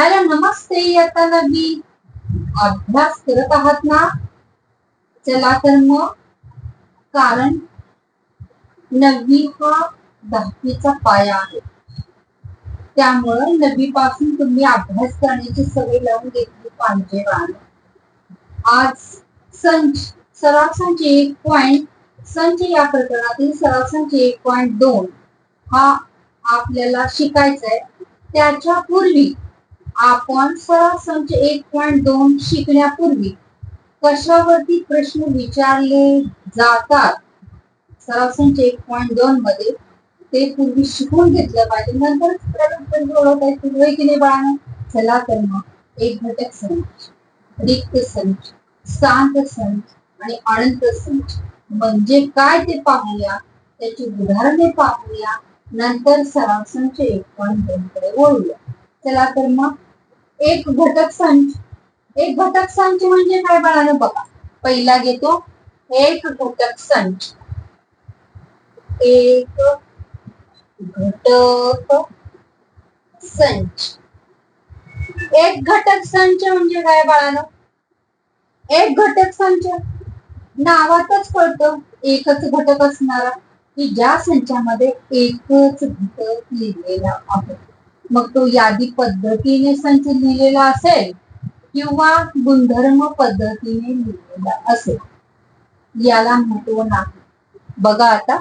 Hello नमस्ते आता नवी अभ्यास करत आहात ना? चला तर मग कारण नववी हा दहावीचा पाया आहे. त्यामुळं नववी पासून तुम्ही अभ्यास करण्याची सवय लावून घेतली पाहिजे आज संच सराव संच एक पॉइंट संच या प्रकरणातील सराव संच एक पॉइंट दोन हा आपल्याला शिकायचा आहे त्याच्या पूर्वी आपण सराव एक पॉईंट दोन शिकण्यापूर्वी कशावरती प्रश्न विचारले जातात? सरासंच एक पॉईंट दोन मध्ये ते पूर्वी शिकून घेतलं पाहिजे. नंतर प्रगत ओळख आहे की नाही बाळांनो? चला तर मग एक घटक संच रिक्त संच शांत संच आणि अनंत संच. म्हणजे काय ते पाहूया? त्याची उदाहरणे पाहूया. नंतर सराव संच एक पॉईंट दोन कडे वळूया. चला तर मग एक घटक संच. एक घटक संच म्हणजे काय बाळानं बघा. पहिला घेतो. एक घटक संच. एक घटक संच. एक घटक संच म्हणजे काय बाळानं? एक घटक संच नावातच कळतं एकच घटक असणारा. की ज्या संचामध्ये एकच घटक लिहिलेला आहे. मग तो यादी पद्धतीने संच लिहिलेला असेल किंवा गुणधर्म पद्धतीने लिहिलेला असेल. याला महत्त्व नाही. बघा आता.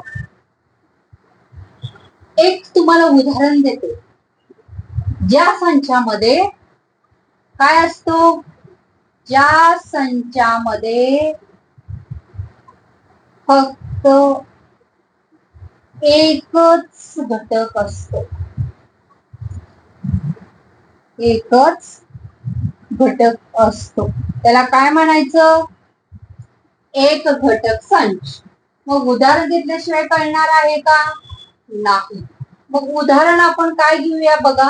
एक तुम्हाला उदाहरण देते. ज्या संचामध्ये काय असतो? ज्या संचामध्ये फक्त एकच घटक असतो. एकच घटक असतो. त्याला काय म्हणायचं? एक घटक संच. मग उदाहरण घेतल्याशिवाय कळणार आहे का? नाही. मग उदाहरण आपण काय घेऊया बघा.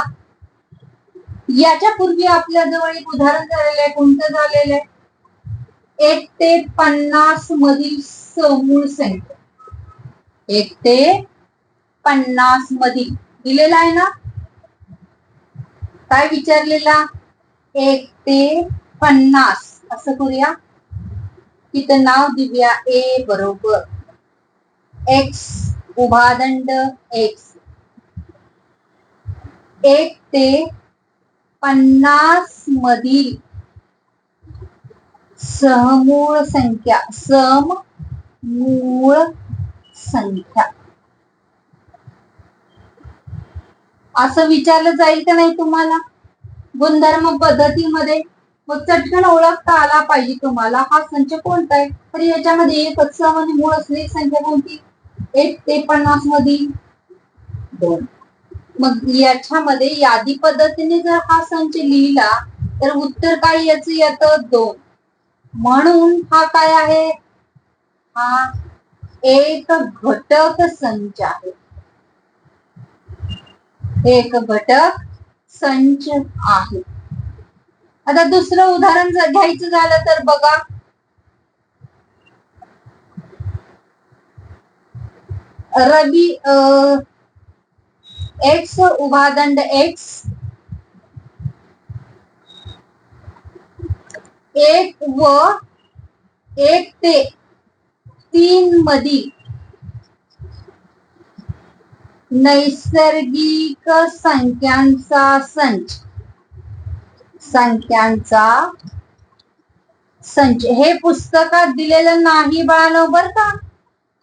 याच्या पूर्वी आपल्या जवळ एक उदाहरण झालेलं आहे. कोणतं झालेलं आहे? एक ते पन्नास मधील समूळ संख्या. एक ते पन्नास मधील. दिलेला आहे ना? काय विचारलेला? एक ते पन्नास. असं करूया. तिथं नाव दिव्या ए बरोबर. एक्स उभादंड एक्स एक ते पन्नास मधील सहमूळ संख्या सम मूळ संख्या. असं विचारलं जाईल का नाही तुम्हाला? गुणधर्म पद्धतीमध्ये मग चटकन ओळखता आला पाहिजे तुम्हाला. हा संच कोणता आहे? तर याच्यामध्ये एकच सम आणि मूळ असलेली संख्या कोणती? एक ते पन्नास मधील दोन. मग याच्यामध्ये यादी पद्धतीने जर हा संच लिहिला तर उत्तर काय याच? येतं दोन. म्हणून हा काय आहे? हा एक घटक संच आहे. एक घटक संच आहे. आता दुसरं उदाहरण जर घ्यायचं झालं तर बघा. रवी एक्स उभादंड एक्स एक व एक ते तीन मधी नैसर्गिक संख्यांचा संच. संख्यांचा संच. हे पुस्तकात दिलेलं नाही बाळानो बर का?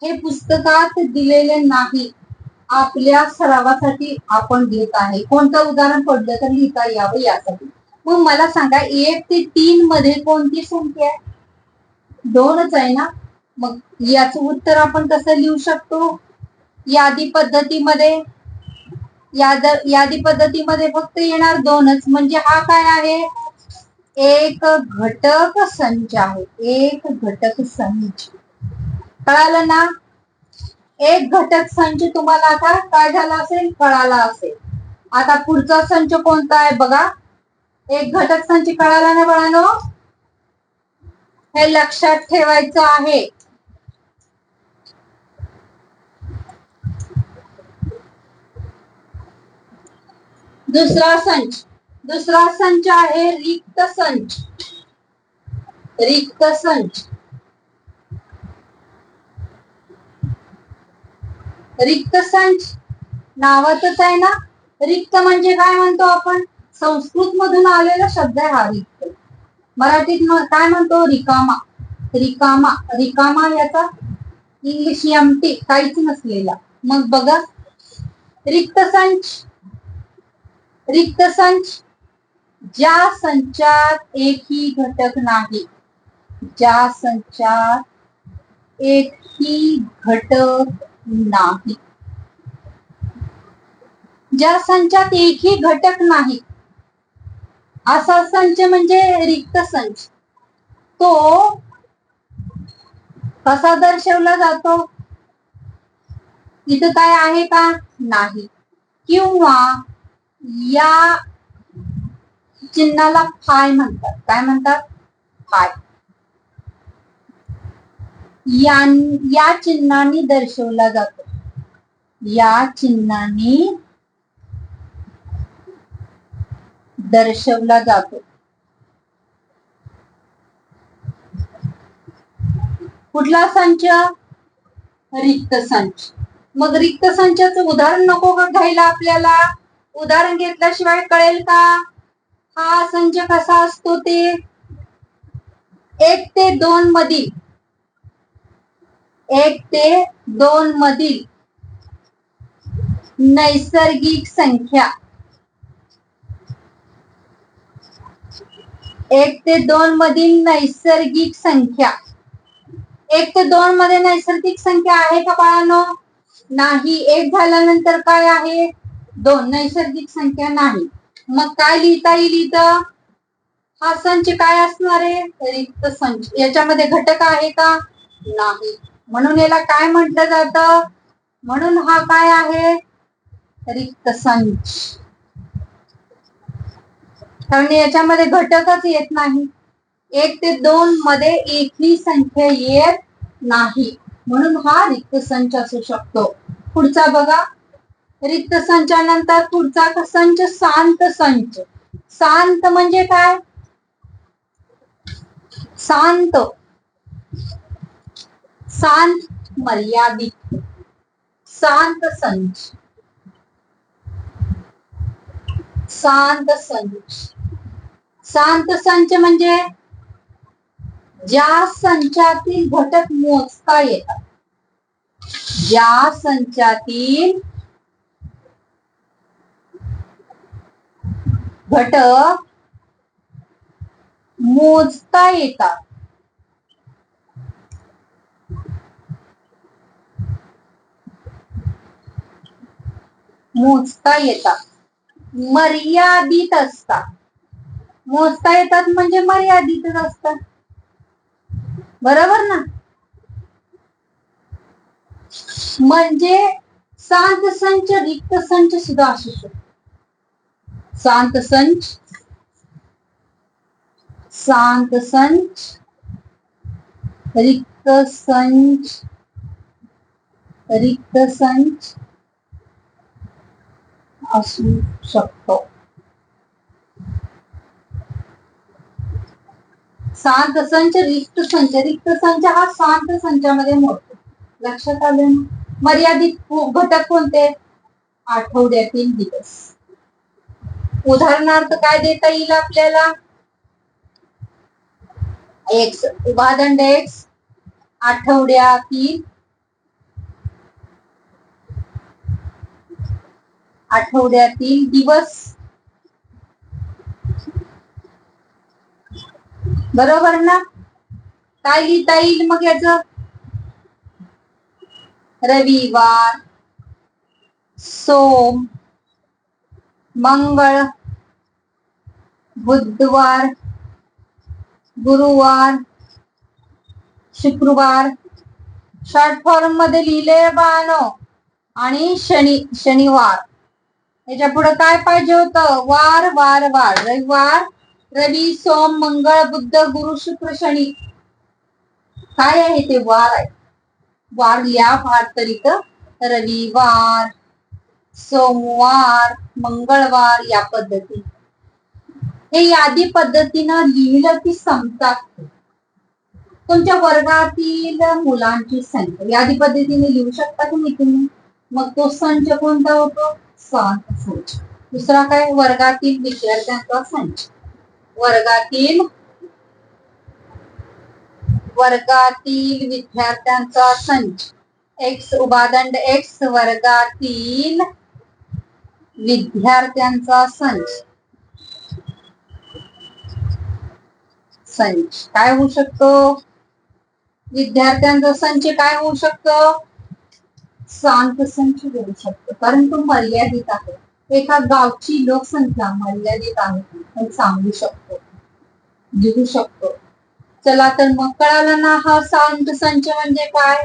हे पुस्तकात दिलेले नाही. आपल्या सरावासाठी आपण घेत आहे. कोणतं उदाहरण पडलं तर लिहिता यावं यासाठी. मग मला सांगा एक ते तीन मध्ये कोणती संख्या आहे? दोनच आहे ना? मग याचं उत्तर आपण कसं लिहू शकतो? यादी पद्धतीमध्ये याद यादी पद्धतीमध्ये फक्त येणार दोनच. म्हणजे हा काय आहे? एक घटक संच आहे. एक घटक संच. कळालं ना? एक घटक संच तुम्हाला आता काय झाला असेल कळाला असेल. आता पुढचा संच कोणता आहे बघा? एक घटक संच कळाला ना बाळानो? हे लक्षात ठेवायचं आहे. दुसरा संच. दुसरा संच आहे रिक्त संच. रिक्त संच. रिक्त संच. नावातच आहे ना? रिक्त म्हणजे काय म्हणतो आपण? संस्कृत मधून आलेला शब्द आहे हा रिक्त. मराठीत काय म्हणतो? रिकामा. रिकामा. रिकामा याचा इंग्लिश एमटी काहीच नसलेला. मग बघा. रिक्त संच. रिक्त संच ज्या संचात एकही घटक नाही ज्या संचात एकही घटक नाही. ज्या संचात एकही घटक नाही असा संच म्हणजे रिक्त संच. तो कसा दर्शवला जातो? इथं काय आहे का? नाही. किंवा या चिन्हाला फाय म्हणतात. काय म्हणतात? फाय या या दर्शवला जातो. या चिन्हानी दर्शवला जातो. कुठला संच? रिक्त संच. मग रिक्त संचाचं उदाहरण नको का घ्यायला आपल्याला. उदाहरण घेतल्याशिवाय कळेल का? हा संच कसा असतो ते? एक ते दोन मधील. एक ते दोन मधील. नैसर्गिक संख्या. एक ते दोन मधील नैसर्गिक संख्या. एक ते दोन मध्ये नैसर्गिक संख्या आहे का बाळांनो? नाही. एक झाल्यानंतर काय आहे? दोन. नैसर्गिक संख्या नाही. मग काय लिहिता येईल इथं? हा संच काय असणार आहे? रिक्त संच. याच्यामध्ये घटक आहे का? नाही. म्हणून याला काय म्हटलं जात? म्हणून हा काय आहे? रिक्त संच. कारण याच्यामध्ये घटकच येत नाही. एक ते दोन मध्ये एकही संख्या येत नाही. म्हणून हा रिक्त संच असू शकतो. पुढचा बघा. रिक्त संचानंतर पुढचा संच शांत संच. शांत म्हणजे काय? शांत. शांत मर्यादित. शांत संच. शांत संच. शांत संच म्हणजे ज्या संचातील घटक मोजता येतात. ज्या संचातील घटक मोजता येतात. मोजता येतात. मर्यादित असतात. मोजता येतात म्हणजे मर्यादितच असतात. बरोबर ना? म्हणजे शांत संच रिक्त संच सुद्धा असू शकतो. शांत संच शांत संच रिक्त संच रिक्त संच असू शकतो. शांत संच रिक्त संच. रिक्त संच हा शांत संचामध्ये मोडतो. लक्षात आलं? मर्यादित घटक कोणते? आठवड्यातील दिवस. उदाहरणार्थ काय देता येईल आपल्याला? एक्स उभादंड एक्स आठवड्यातील आठवड्यातील दिवस. बरोबर ना? काय लिहिता येईल मग याच? रविवार सोम मंगळ. बुधवार गुरुवार शुक्रवार. शॉर्ट फॉर्ममध्ये लिहिले बानो. आणि शनी शनिवार. याच्यापुढे काय पाहिजे होतं? वार वार वार. रविवार रवी सोम मंगळ बुद्ध गुरु शुक्र शनी. काय आहे ते वार आहे? वार या फार तर. रविवार सोमवार मंगळवार या पद्धती. हे यादी पद्धतीनं लिहिलं की संपतात तुमच्या वर्गातील मुलांची संख्या. यादी पद्धतीने लिहू शकता तुम्ही तुम्ही. मग तो संच कोणता होतो? सात संच. दुसरा काय? वर्गातील विद्यार्थ्यांचा संच. वर्गातील वर्गातील विद्यार्थ्यांचा संच. एक्स उपादंड एक्स वर्गातील विद्यार्थ्यांचा संच. संच. काय होऊ शकतो? विद्यार्थ्यांचा संच काय होऊ शकतो? शांत संच होऊ शकतो. कारण तो मर्यादित आहे. एका गावची लोकसंख्या मर्यादित आहे. पण सांगू शकतो. लिहू शकतो. चला तर मग कळालं ना हा शांत संच म्हणजे काय?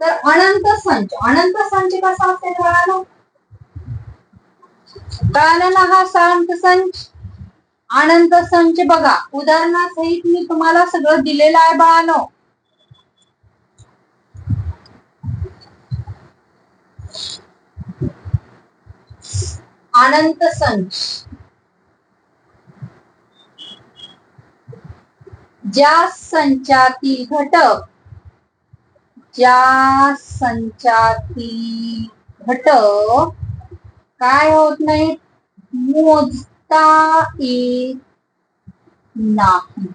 तर अनंत संच. अनंत संच कसा असेल? कळालं? कळालं ना हा शांत संच? अनंत संच बघा. उदाहरणासहित मी तुम्हाला सगळं दिलेलं आहे बाळानो. आनंद संच ज्या संचातील घटक ज्या संचातील घटक काय होत नाहीत? मोजता येत नाही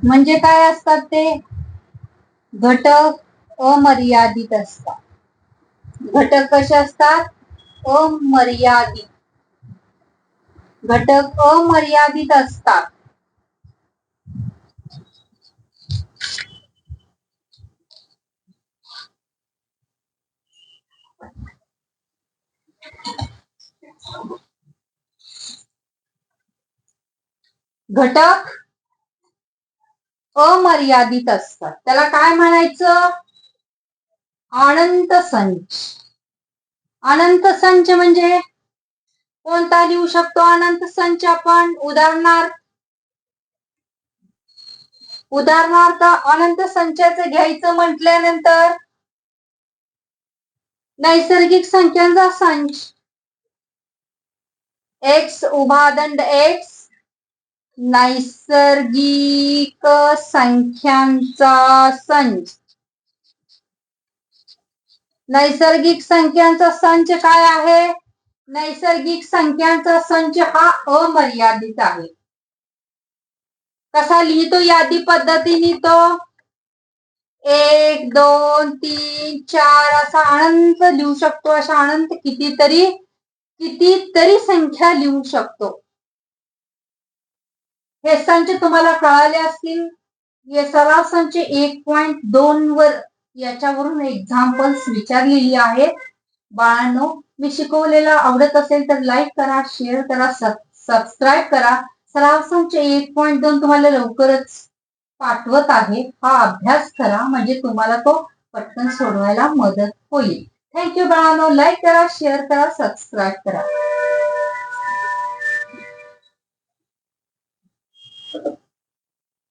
म्हणजे काय असतात ते? घटक अमर्यादित असतात. घटक कसे असतात? अमर्यादित. घटक अमर्यादित असतात. घटक अमर्यादित असतात. त्याला काय म्हणायचं? अनंत संच. अनंत संच म्हणजे? कोणता लिहू शकतो अनंत संच आपण? उदाहरणार्थ उदाहरणार्थ अनंत संचाचं घ्यायचं म्हटल्यानंतर नैसर्गिक संख्यांचा संच. एक्स उभादंड एक्स नैसर्गिक संख्यांचा संच. नैसर्गिक संख्यांचा संच काय आहे? नैसर्गिक संख्यांचा संच हा अमर्यादित आहे. कसा लिहितो यादी पद्धतीने तो? एक दोन तीन चार असा अनंत लिहू शकतो अशा अनंत कितीतरी कितीतरी संख्या लिहू शकतो. हे संच तुम्हाला कळाले असतील. हे सराव संच एक पॉइंट दोन वर याच्यावरून एक्झाम्पल्स विचारलेली आहेत. बाळांनो मी शिकवलेला आवडत असेल तर लाईक करा शेअर करा सबस्क्राईब करा. सराव संच एक पॉइंट दोन तुम्हाला लवकरच पाठवत आहे. हा अभ्यास करा म्हणजे तुम्हाला तो पटकन सोडवायला मदत होईल. थँक्यू बाळांनो. लाईक करा शेअर करा सबस्क्राईब करा. Thank you.